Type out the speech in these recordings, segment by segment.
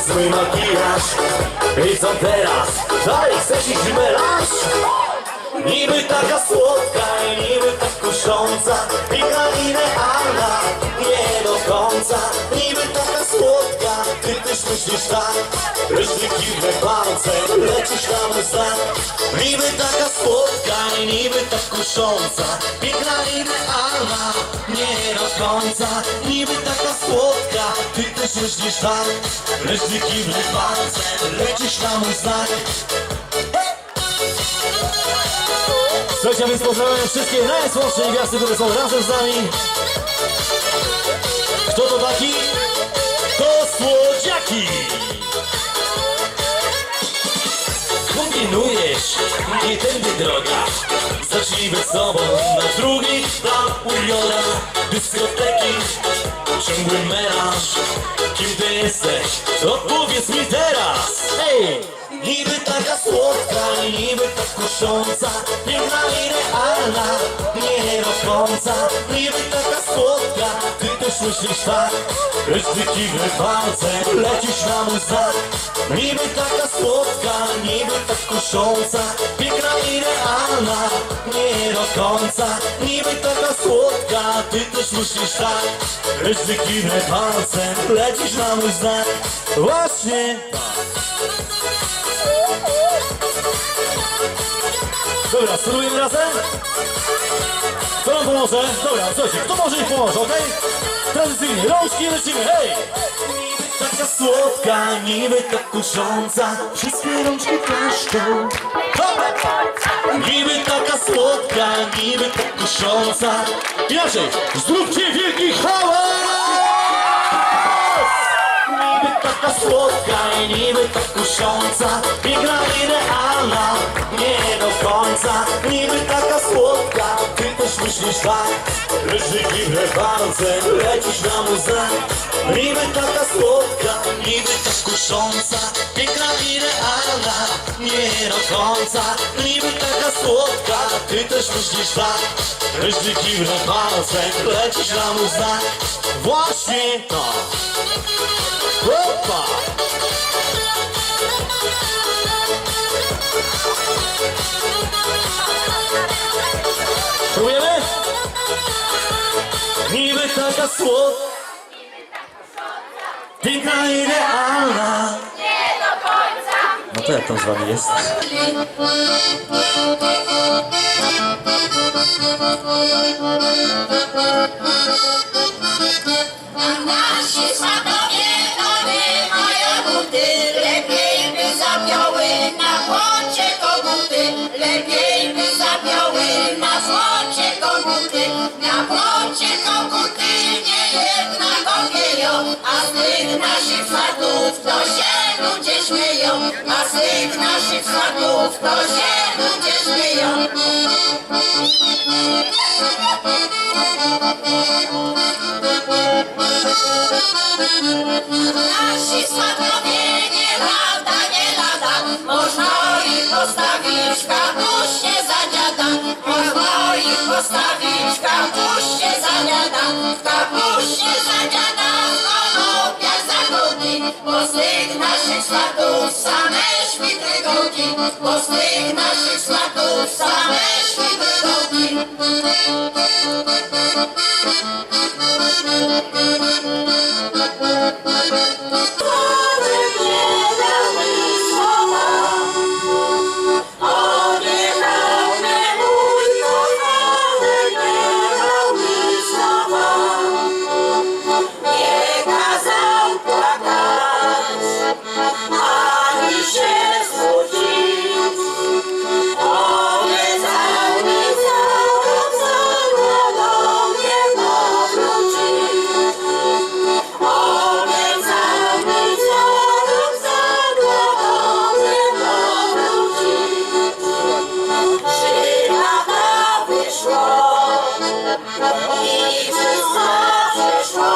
zły makijaż I co teraz? Dalej chcesz iść w melanż? Niby taka słodka niby tak kusząca. I realna, nie do końca. Niby taka słodka, ty też myślisz tak. Lecz wykiwne palce, lecisz na znak. Niby taka słodka niby tak kusząca. I realna, nie do końca. Niby taka słodka, ty też myślisz tak. Lecz wykiwne palce, lecisz na mój znak Słuchajcie, więc pozdrawiam wszystkie najsłodsze gwiazdy, które są razem z nami. Kto to taki? To słodziaki! Kombinujesz, nie tędy droga. Zacznij być sobą, na drugi plan umiora. Dyskoteki, ciągły melanż. Kim ty jesteś? Odpowiedz mi teraz! Hej! Niby taka słodka, niby tak kusząca Piękna i realna, nie do końca Niby taka słodka, ty też myślisz tak Lecz palce, lecisz na mój znak Niby taka słodka, niby tak kusząca Piękna i nie do końca Niby taka słodka, ty też myślisz tak Lecz palce, lecisz na mój znak Właśnie Dobra, spróbujemy razem? Kto nam pomoże? Dobra, słuchajcie, kto może ich pomoże, okej? Tradycyjnie, rączki lecimy, hej! Taka słodka, niby tak kusząca Wszystkie rączki klaszczą! Niby taka słodka, niby tak kusząca Inaczej, zróbcie wielki hałas! Niby taka słodka niby tak kusząca Piękna i realna, nie do końca Niby taka słodka, też myślisz tak Lecz dziwne palce, lecisz na mój znak Niby taka słodka, niby tak kusząca Piękna i nie do końca. Niby taka słodka, ty też myślisz tak. Lecz dziwne palce, lecisz na mój znak Właśnie to. Opa! Taka słod Piękna i realna Nie do końca. No to jak tam z wami jest? Lepiej by zapiały na złocie koguty, na złocie koguty, jedna kowieją, a z tych naszych smadów to się ludzie śmieją, a z tych naszych smadów to się ludzie śmieją. Nasi smakowie nie lada, nie lada Można ich postawić w kapuście za dziada Można ich postawić w kapuście za dziada W kapuście za dziada, w konopiach zagody Bo z tych naszych smatów same świty gogi Bo z tych naszych smatów same świty gogi Nie Ісус, наш Христос.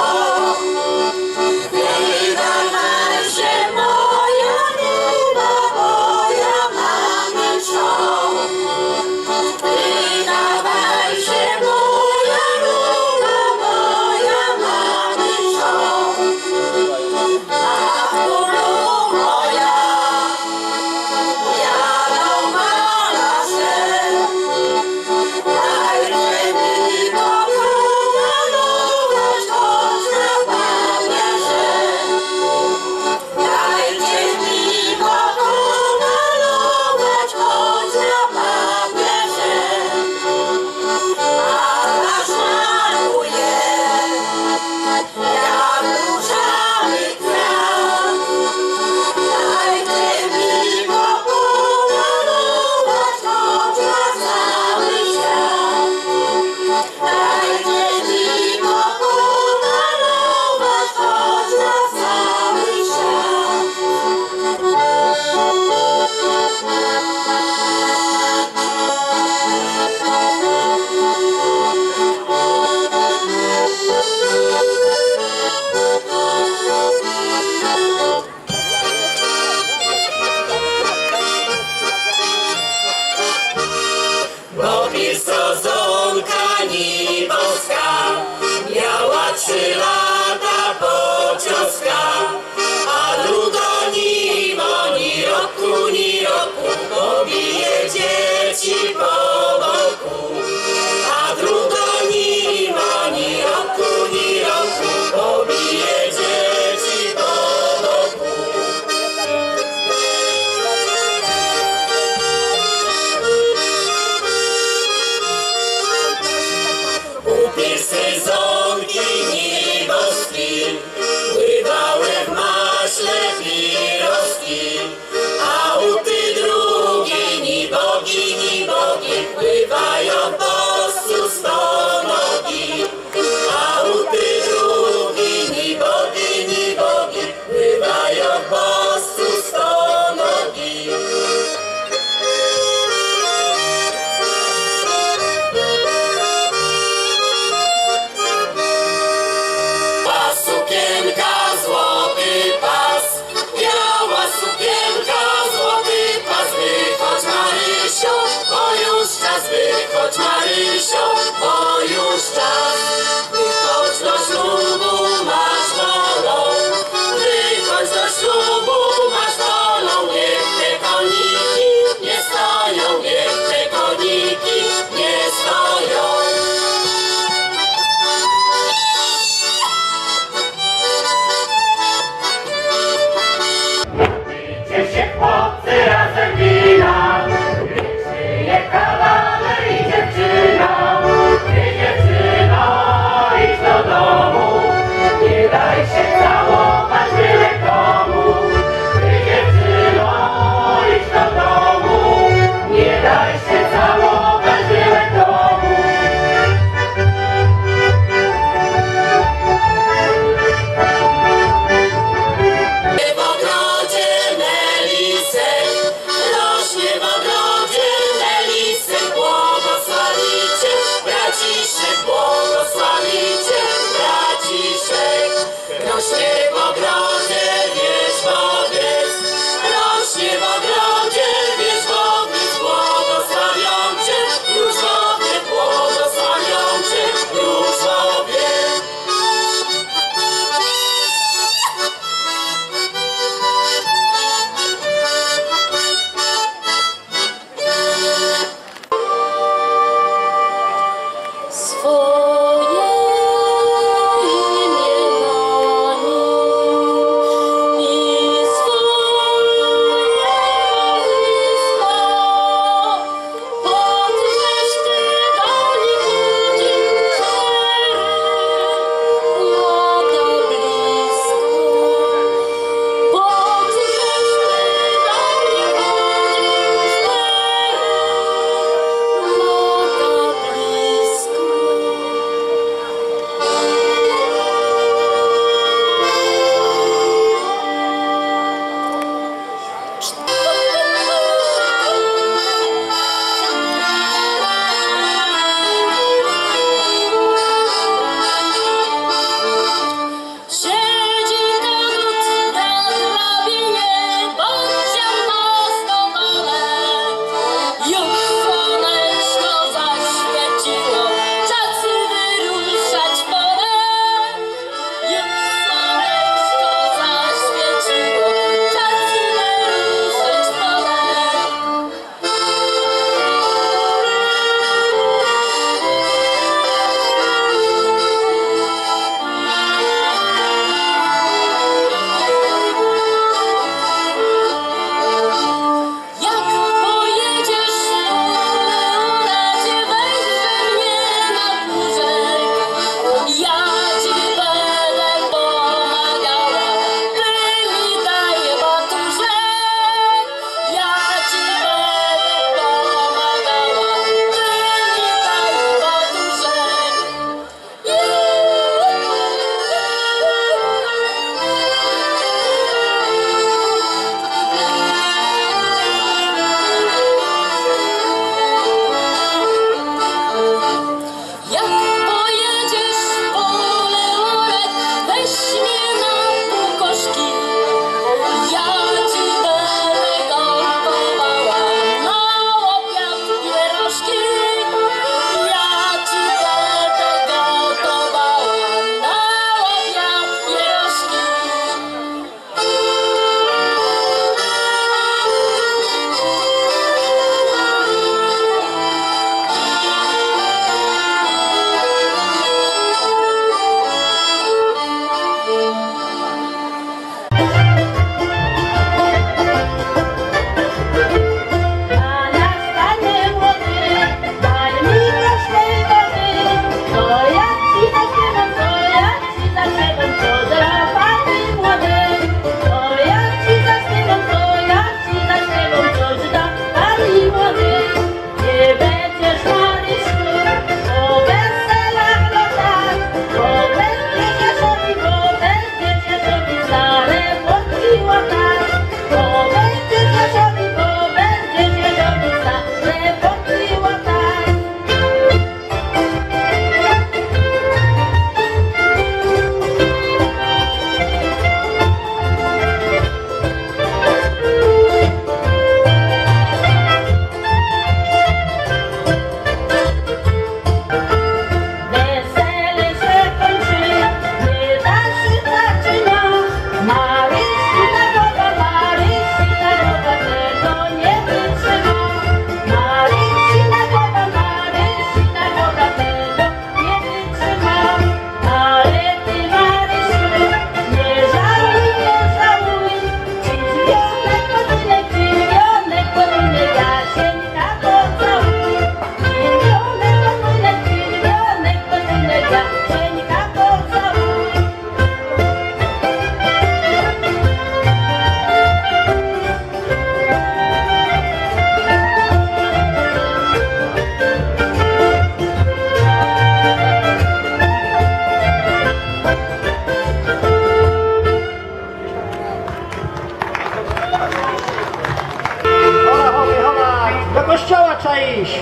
Hola, hola, hola! Do kościoła trzeba iść!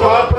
Bye.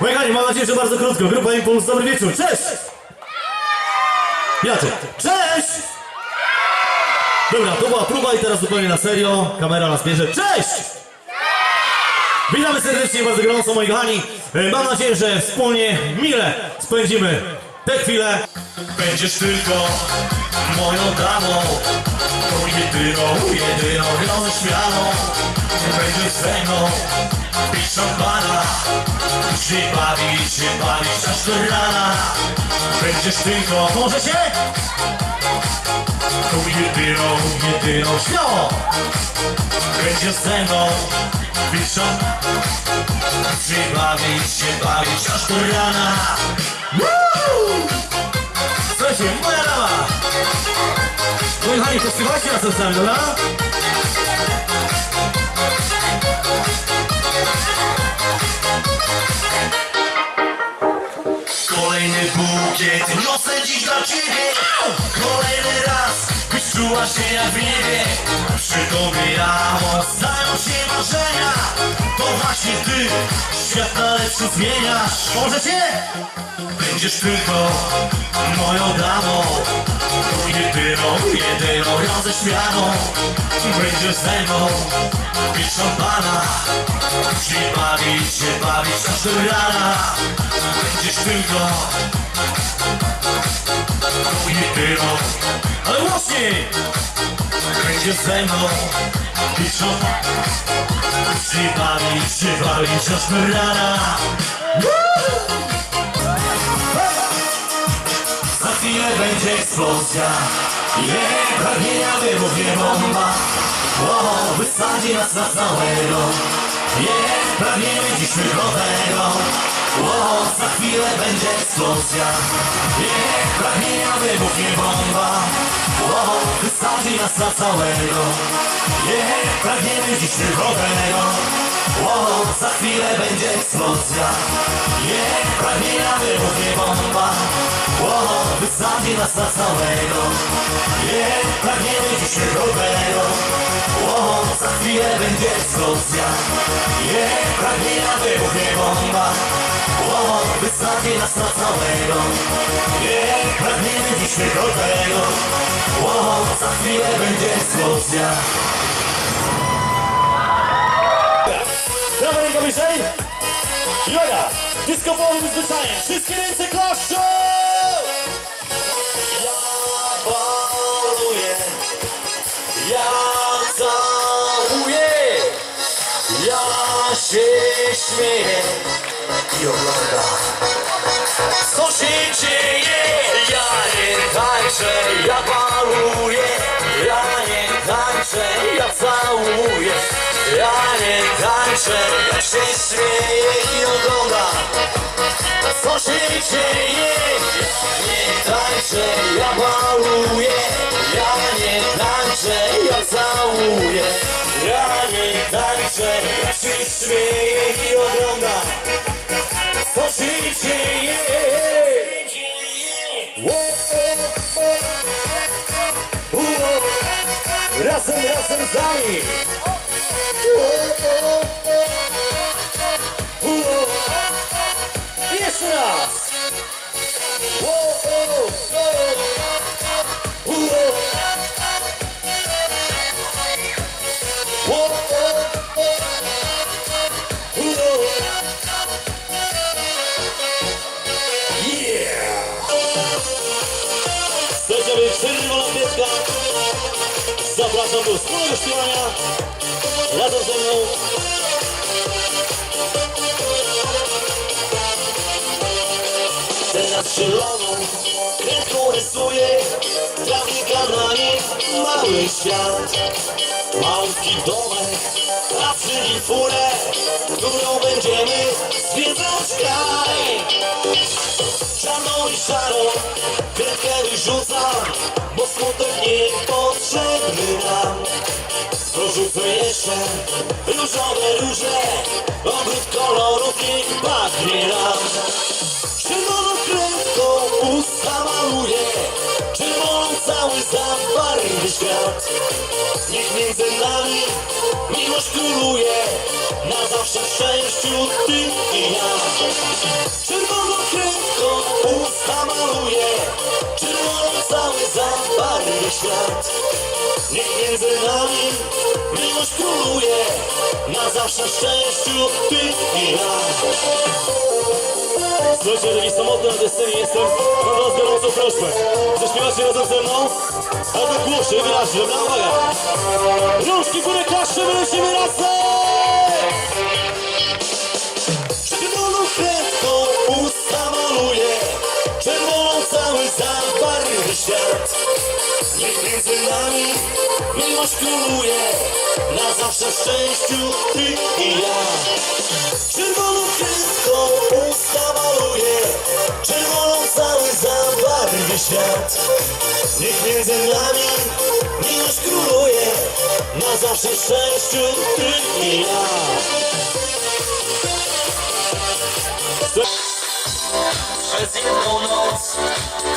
Kochani, mam nadzieję, że bardzo krótko. Grupa Impuls, dobry wieczór. Cześć! Jacek, cześć! Dobra, to była próba i teraz zupełnie na serio. Kamera nas bierze. Cześć! Witamy serdecznie, bardzo gorąco, moi kochani. E, Mam nadzieję, że wspólnie, mile spędzimy te chwile. Będziesz tylko moją damą, jedyną, jedyną roześmianą. Będziesz ze mną, pić szampana, się bawić, się bawić aż do rana. Będziesz tylko, możecie? Tą jedyną, jedyną, śmiało! Będziesz ze mną, pić szampana, się bawić, się bawić aż do rana. Kochani, posłuchajcie nas czasami, dobra? Kolejny bukiet niosę dziś dla ciebie Kolejny raz czuła się jak w niebie Przy tobie ja się marzenia. To właśnie ty świat na lepszy zmieniasz Możecie? Będziesz tylko moją damą. Jedyną, jedyną roześmianą Będziesz ze mną pić szampana Się bawić, się bawić aż do rana. Będziesz tylko jedyną Będziesz ze mną się bawić aż do rana. Za chwilę będzie eksplozja. Jej pragnienia wybuchnie bomba. O, wysadzi nas na całego Jej pragniemy dziś wygodnego O, za chwilę będzie eksplozja. Jej pragnienia wybuchnie bomba. O, wysadzi nas na całego. Jej pragniemy dziś wygodnego o, za chwilę będzie eksplozja. Jej pragnienia wybuchnie bomba. O, wysadzi nas na całego. Jej pragniemy dziś wygodnego o, za chwilę będzie eksplozja. Jej pragnienia wybuchnie bomba o, wysadzi nas na całego. Jej pragniemy dziś wygodnego o, za chwilę będzie eksplozja. Prawa ręka wyżej. Joga, disco ballem zwyczajem. Wszystkie ręce klaszczą! Ja baluję, ja całuję, ja się śmieję i ogląda. Co się dzieje? Ja nie tańczę, ja baluję Ja nie tańczę, ja całuję. Ja nie tańczę, ja się śmieję i ogląda. Co się dzieje? Ja nie tańczę, ja baluję Ja nie tańczę, ja całuję. Ja nie tańczę, ja się śmieję i ogląda. Co. Razem, razem z nami. Jeszcze raz zieloną kredką rysuję Grafika na niej mały świat. Małki domek, przy nim furę Którą będziemy zwiedzać kraj Czarną i szarą kredkę wyrzucam Bo smutek niepotrzebny nam. Dorzucę jeszcze różowe róże Ogród kolorów niech pachnie nam świat Niech między nami miłość króluje Na zawsze szczęściu ty i ja. Czerwoną kredką usta maluję Czerwoną cały zabarwy świat. Niech między nami miłość króluje Na zawsze szczęściu ty i ja Słuchajcie, jeżeli samotny na tej jestem, mam do was gorącą prośbę. Zaśpiewacie razem ze mną? Ale to głośno, wyraźnie, dobra, uwaga! Rączki w górę, klaszcze, my lecimy razem! Czerwoną kredką usta maluję, czerwoną cały zabarwy świat. Niech między nami miłość króluje, na zawsze szczęściu ty i ja. Czerwoną kreską usta maluję Czerwoną cały zabarwy świat. Niech między nami miłość króluje Na zawsze szczęściu ty i ja Przez jedną noc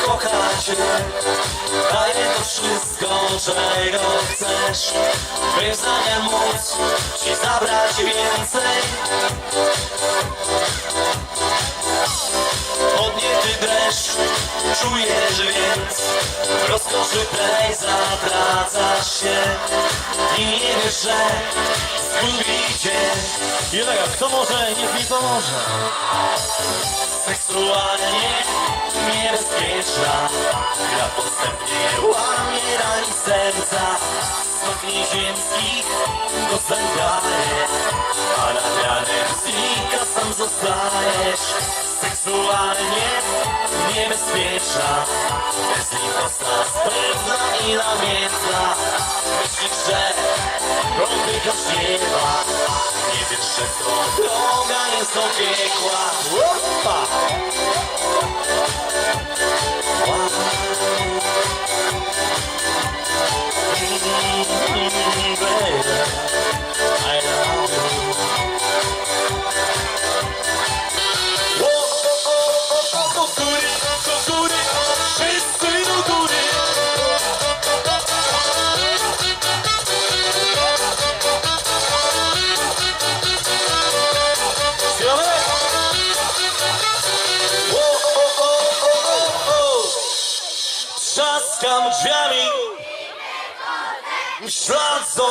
kochać cię Daję to wszystko, czego chcesz. By w zamian móc ci zabrać więcej. Podniety dreszcz czujesz więc W rozkoszy tej zatracasz się. I nie wiesz, że zgubi cię Julega, kto może, niech mi pomoże. Seksualnie niebezpieczna. Gra podstępnie łamie rani serca. Stopni ziemskich to zęganie A na miarę znika sam zostajesz. Seksualnie niebezpieczna. Bezlitosna, sprytna i namiętna. Myślisz, że dotykasz nieba. Nie wiesz, że to droga jest do piekła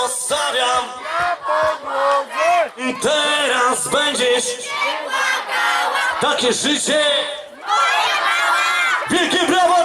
zostawiam. Teraz będziesz Takie życie. Moje mała. Wielkie brawa